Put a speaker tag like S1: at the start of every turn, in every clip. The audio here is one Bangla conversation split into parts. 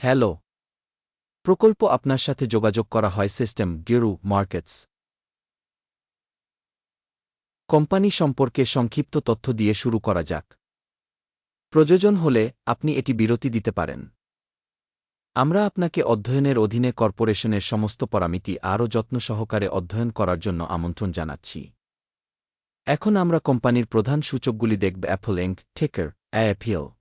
S1: হ্যালো। প্রকল্প আপনার সাথে যোগাযোগ করা হয় সিস্টেম গেরু মার্কেটস। কোম্পানি সম্পর্কে সংক্ষিপ্ত তথ্য দিয়ে শুরু করা যাক। প্রয়োজন হলে আপনি এটি বিরতি দিতে পারেন। আমরা আপনাকে অধ্যয়নের অধীনে কর্পোরেশনের সমস্ত পরামিতি আরও যত্ন সহকারে অধ্যয়ন করার জন্য আমন্ত্রণ জানাচ্ছি। এখন আমরা কোম্পানির প্রধান সূচকগুলি দেখব অ্যাপল এঙ্ক ঠেকার অ্যাপিল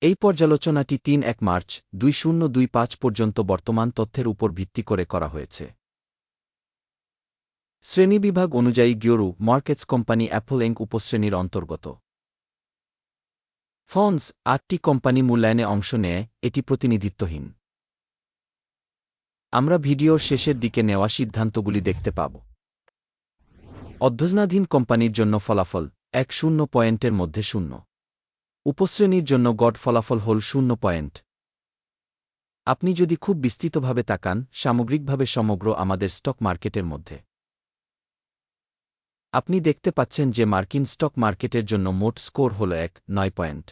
S1: এই পর্যালোচনাটি তিন এক মার্চ, দুই শূন্য দুই পাঁচ পর্যন্ত বর্তমান তথ্যের উপর ভিত্তি করে করা হয়েছে। শ্রেণীবিভাগ অনুযায়ী গিওরু মার্কেটস কোম্পানি অ্যাপল এঙ্ক উপশ্রেণীর অন্তর্গত। ফন্স, আটটি কোম্পানি মূল্যায়নে অংশ নেয়, এটি প্রতিনিধিত্বহীন। আমরা ভিডিওর শেষের দিকে নেওয়া সিদ্ধান্তগুলি দেখতে পাব। অধ্যজনাধীন কোম্পানির জন্য ফলাফল, এক শূন্য পয়েন্টের মধ্যে শূন্য। উপশ্রেণীর জন্য গড় ফলাফল হল শূন্য পয়েন্ট। আপনি যদি খুব বিস্তৃতভাবে তাকান, সামগ্রিকভাবে সমগ্র আমাদের স্টক মার্কেটের মধ্যে। আপনি দেখতে পাচ্ছেন যে মার্কিন স্টক মার্কেটের জন্য মোট স্কোর হল এক, নয় পয়েন্ট।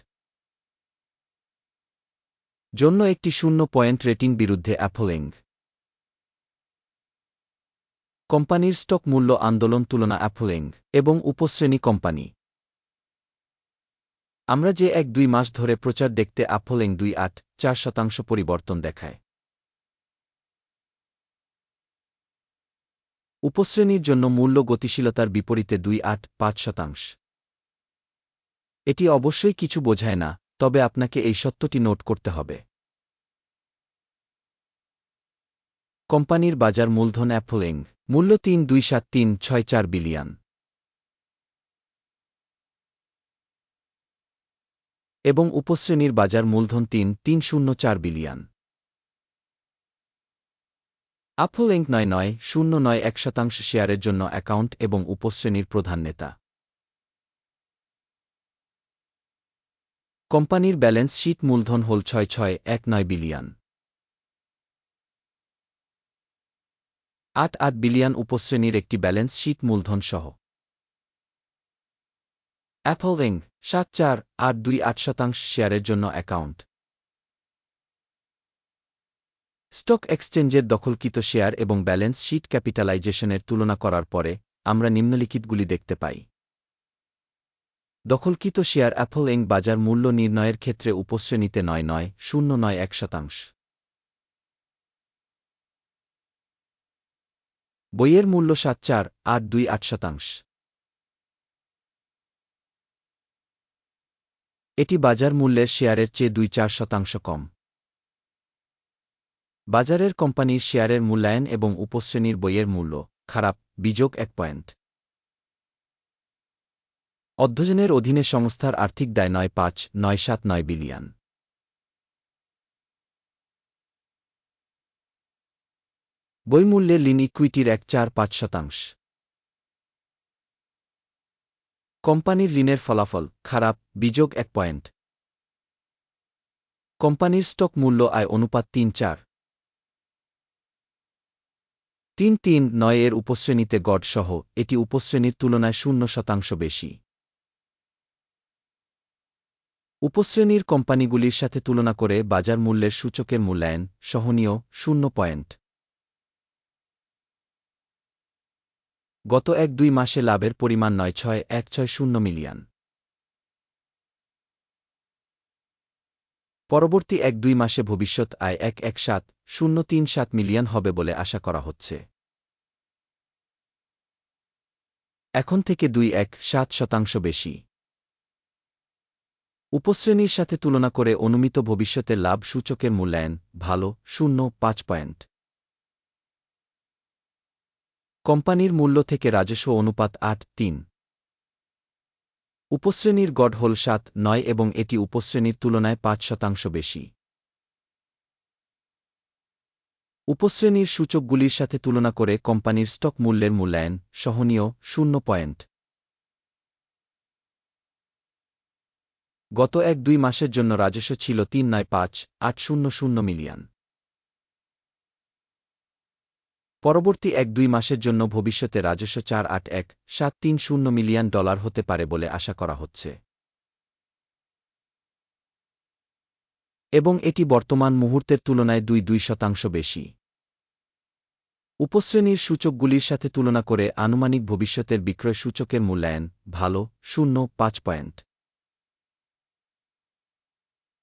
S1: জন্য একটি শূন্য পয়েন্ট রেটিং বিরুদ্ধে অ্যাপলিং কোম্পানির স্টক মূল্য আন্দোলন তুলনা অ্যাপলিং এবং উপশ্রেণী কোম্পানি। আমরা যে এক দুই মাস ধরে প্রচার দেখতে অ্যাপলিং দুই আট চার শতাংশ পরিবর্তন দেখায়। উপশ্রেণীর জন্য মূল্য গতিশীলতার বিপরীতে দুই আট পাঁচ শতাংশ। এটি অবশ্যই কিছু বোঝায় না, তবে আপনাকে এই সত্যটি নোট করতে হবে। কোম্পানির বাজার মূলধন অ্যাপলিং, মূল্য তিন দুই সাত তিন ছয় চার বিলিয়ন। এবং উপশ্রেণীর বাজার মূলধন তিন তিন শূন্য চার বিলিয়ন। আপল ইঙ্ক নয় নয় শূন্য নয় এক শতাংশ শেয়ারের জন্য অ্যাকাউন্ট এবং উপশ্রেণীর প্রধান নেতা। কোম্পানির ব্যালেন্স শীট মূলধন হল ছয় ছয় এক নয় বিলিয়ন। আট আট বিলিয়ন উপশ্রেণীর একটি ব্যালেন্স শীট মূলধন সহ অ্যাপল ইঙ্ক সাত চার আট দুই আট শতাংশ শেয়ারের জন্য অ্যাকাউন্ট। স্টক এক্সচেঞ্জের দখলকৃত শেয়ার এবং ব্যালেন্স শীট ক্যাপিটালাইজেশনের তুলনা করার পরে আমরা নিম্নলিখিতগুলি দেখতে পাই। দখলকৃত শেয়ার অ্যাপল এং বাজার মূল্য নির্ণয়ের ক্ষেত্রে উপশ্রেণীতে নয় নয় শূন্য নয় এক শতাংশ। বইয়ের মূল্য সাত চার আট দুই আট শতাংশ। এটি বাজার মূল্যের শেয়ারের চেয়ে দুই চার শতাংশ কম। বাজারের কোম্পানির শেয়ারের মূল্যায়ন এবং উপশ্রেণীর বইয়ের মূল্য, খারাপ, বিযোগ এক পয়েন্ট। অধ্যয়নের অধীনে সংস্থার আর্থিক দায় নয় পাঁচ, নয় সাত, নয় বিলিয়ন। বইমূল্যে লিন ইকুইটির এক চার পাঁচ শতাংশ। কোম্পানির ঋণের ফলাফল, খারাপ, বিযোগ এক পয়েন্ট। কোম্পানির স্টক মূল্য আয় অনুপাত তিন চার। তিন তিন নয় এর উপশ্রেণীতে গড় সহ, এটি উপশ্রেণীর তুলনায় শূন্য শতাংশ বেশি। উপশ্রেণীর কোম্পানিগুলির সাথে তুলনা করে বাজার মূল্যের সূচকের মূল্যায়ন, সহনীয়, শূন্য পয়েন্ট। গত এক দুই মাসে লাভের পরিমাণ নয় ছয়, এক ছয় শূন্য মিলিয়ন। পরবর্তী এক দুই মাসে ভবিষ্যৎ আয় এক এক সাত, শূন্য তিন সাত মিলিয়ন হবে বলে আশা করা হচ্ছে। এখন থেকে দুই, এক সাত শতাংশ বেশি। উপশ্রেণীর সাথে তুলনা করে অনুমিত ভবিষ্যতের লাভ সূচকের মূল্যায়ন ভালো, শূন্য, পাঁচ পয়েন্ট। কোম্পানির মূল্য থেকে রাজস্ব অনুপাত আট, তিন। উপশ্রেণীর গড় হল সাত, নয় এবং এটি উপশ্রেণীর তুলনায় পাঁচ শতাংশ বেশি। উপশ্রেণীর সূচকগুলির সাথে তুলনা করে কোম্পানির স্টক মূল্যের মূল্যায়ন সহনীয় শূন্য পয়েন্ট। গত এক দুই মাসের জন্য রাজস্ব ছিল তিন নয় পাঁচ, আট শূন্য শূন্য মিলিয়ন। পরবর্তী এক দুই মাসের জন্য ভবিষ্যতে রাজস্ব চার আট এক সাত তিন শূন্য মিলিয়ন ডলার হতে পারে বলে আশা করা হচ্ছে। এবং এটি বর্তমান মুহূর্তের তুলনায় দুই দুই শতাংশ বেশি। উপশ্রেণীর সূচকগুলির সাথে তুলনা করে আনুমানিক ভবিষ্যতের বিক্রয় সূচকের মূল্যায়ন ভালো, শূন্য, পাঁচ পয়েন্ট।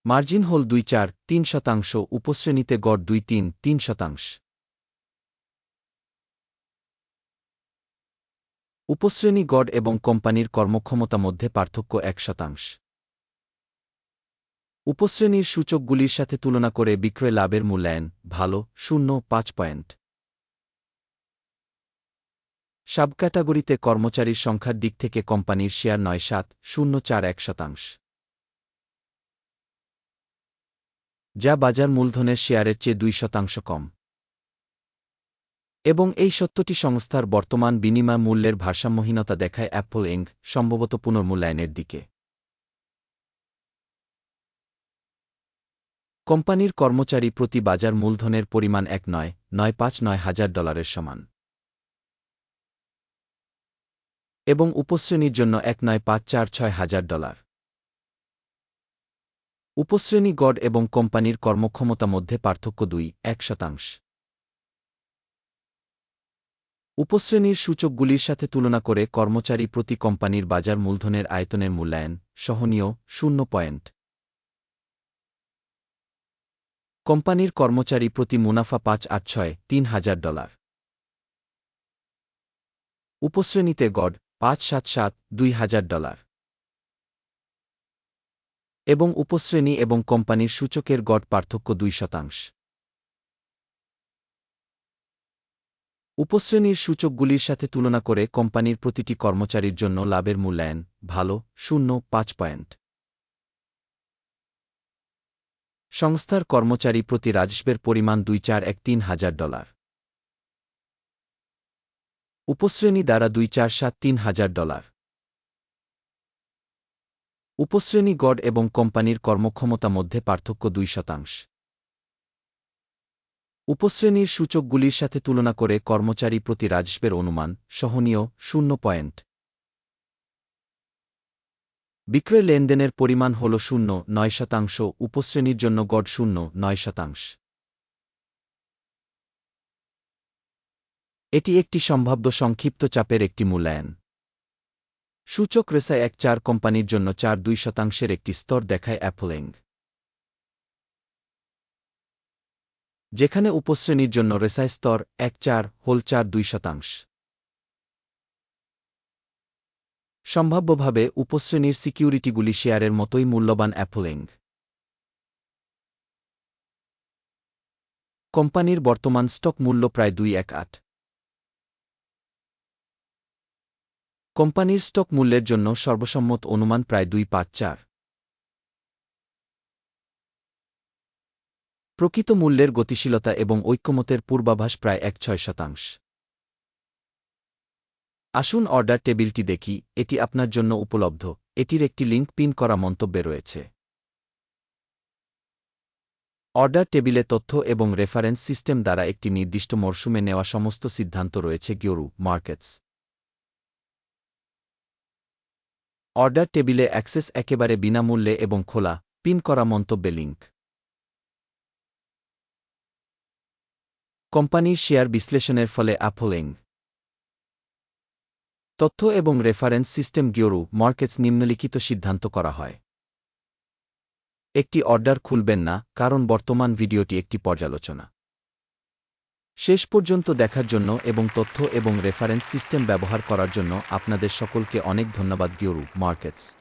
S1: মার্জিন হল দুই চার তিন শতাংশ, উপশ্রেণীতে গড় দুই তিন তিন শতাংশ। উপশ্রেণী গড় এবং কোম্পানির কর্মক্ষমতা মধ্যে পার্থক্য এক শতাংশ। উপশ্রেণীর সূচকগুলির সাথে তুলনা করে বিক্রয় লাভের মূল্যায়ন ভালো, শূন্য, পাঁচ পয়েন্ট। সাব ক্যাটাগরিতে কর্মচারীর সংখ্যার দিক থেকে কোম্পানির শেয়ার নয় সাত, শূন্য চার এক শতাংশ। যা বাজার মূলধনের শেয়ারের চেয়ে দুই শতাংশ কম। এবং এই সত্যটি সংস্থার বর্তমান বিনিময় মূল্যের ভারসাম্যহীনতা দেখায় অ্যাপল ইঙ্ক সম্ভবত পুনর্মূল্যায়নের দিকে। কোম্পানির কর্মচারী প্রতি বাজার মূলধনের পরিমাণ এক নয় নয় পাঁচ নয় হাজার ডলারের সমান। এবং উপশ্রেণীর জন্য এক নয় পাঁচ চার ছয় হাজার ডলার। উপশ্রেণী গড় এবং কোম্পানির কর্মক্ষমতা মধ্যে পার্থক্য দুই, এক শতাংশ। উপশ্রেণীর সূচকগুলির সাথে তুলনা করে কর্মচারী প্রতি কোম্পানির বাজার মূলধনের আয়তনের মূল্যায়ন সহনীয় শূন্য পয়েন্ট। কোম্পানির কর্মচারী প্রতি মুনাফা পাঁচ আট ছয় তিন হাজার ডলার। উপশ্রেণীতে গড় পাঁচ সাত সাত দুই হাজার ডলার। এবং উপশ্রেণী এবং কোম্পানির সূচকের গড় পার্থক্য দুই শতাংশ। উপশ্রেণীর সূচকগুলির সাথে তুলনা করে কোম্পানির প্রতিটি কর্মচারীর জন্য লাভের মূল্যায়ন ভালো, শূন্য, পাঁচ পয়েন্ট। সংস্থার কর্মচারী প্রতি রাজস্বের পরিমাণ দুই চার এক তিন হাজার ডলার। উপশ্রেণী দ্বারা দুই চার সাত তিন হাজার ডলার। উপশ্রেণী গড় এবং কোম্পানির কর্মক্ষমতা মধ্যে পার্থক্য দুই শতাংশ। উপশ্রেণীর সূচকগুলির সাথে তুলনা করে কর্মচারী প্রতি রাজস্বের অনুমান, সহনীয়, শূন্য পয়েন্ট। বিক্রয় লেনদেনের পরিমাণ হল শূন্য, নয় শতাংশ, উপশ্রেণীর জন্য গড় শূন্য, নয় শতাংশ। এটি একটি সম্ভাব্য সংক্ষিপ্ত চাপের একটি মূল্যায়ন। সূচক রেসায় এক চার কোম্পানির জন্য চার দুই শতাংশের একটি স্তর দেখায় অ্যাপলেং। যেখানে উপশ্রেণীর জন্য রেসাই স্তর এক চার, হোল চার দুই শতাংশ। সম্ভাব্যভাবে উপশ্রেণীর সিকিউরিটিগুলি শেয়ারের মতোই মূল্যবান অ্যাপলেং। কোম্পানির বর্তমান স্টক মূল্য প্রায় দুই এক আট। কোম্পানির স্টক মূল্যের জন্য সর্বসম্মত অনুমান প্রায় দুই পাঁচ চার। প্রকৃত মূল্যের গতিশীলতা এবং ঐক্যমতের পূর্বাভাস প্রায় এক ছয় শতাংশ। আসুন অর্ডার টেবিলটি দেখি, এটি আপনার জন্য উপলব্ধ। এটির একটি লিঙ্ক পিন করা মন্তব্যে রয়েছে। অর্ডার টেবিলে তথ্য এবং রেফারেন্স সিস্টেম দ্বারা একটি নির্দিষ্ট মরশুমে নেওয়া সমস্ত সিদ্ধান্ত রয়েছে গিওরু মার্কেটস। অর্ডার টেবিলে অ্যাক্সেস একেবারে বিনামূল্যে এবং খোলা, পিন করা মন্তব্যে লিঙ্ক। কোম্পানির শেয়ার বিশ্লেষণের ফলে অ্যাপলিং তথ্য এবং রেফারেন্স সিস্টেম গিওরু মার্কেটস নিম্নলিখিত সিদ্ধান্ত করা হয়। একটি অর্ডার খুলবেন না, কারণ বর্তমান ভিডিওটি একটি পর্যালোচনা। শেষ পর্যন্ত দেখার জন্য এবং তথ্য এবং রেফারেন্স সিস্টেম ব্যবহার করার জন্য আপনাদের সকলকে অনেক ধন্যবাদ গিওরু মার্কেটস।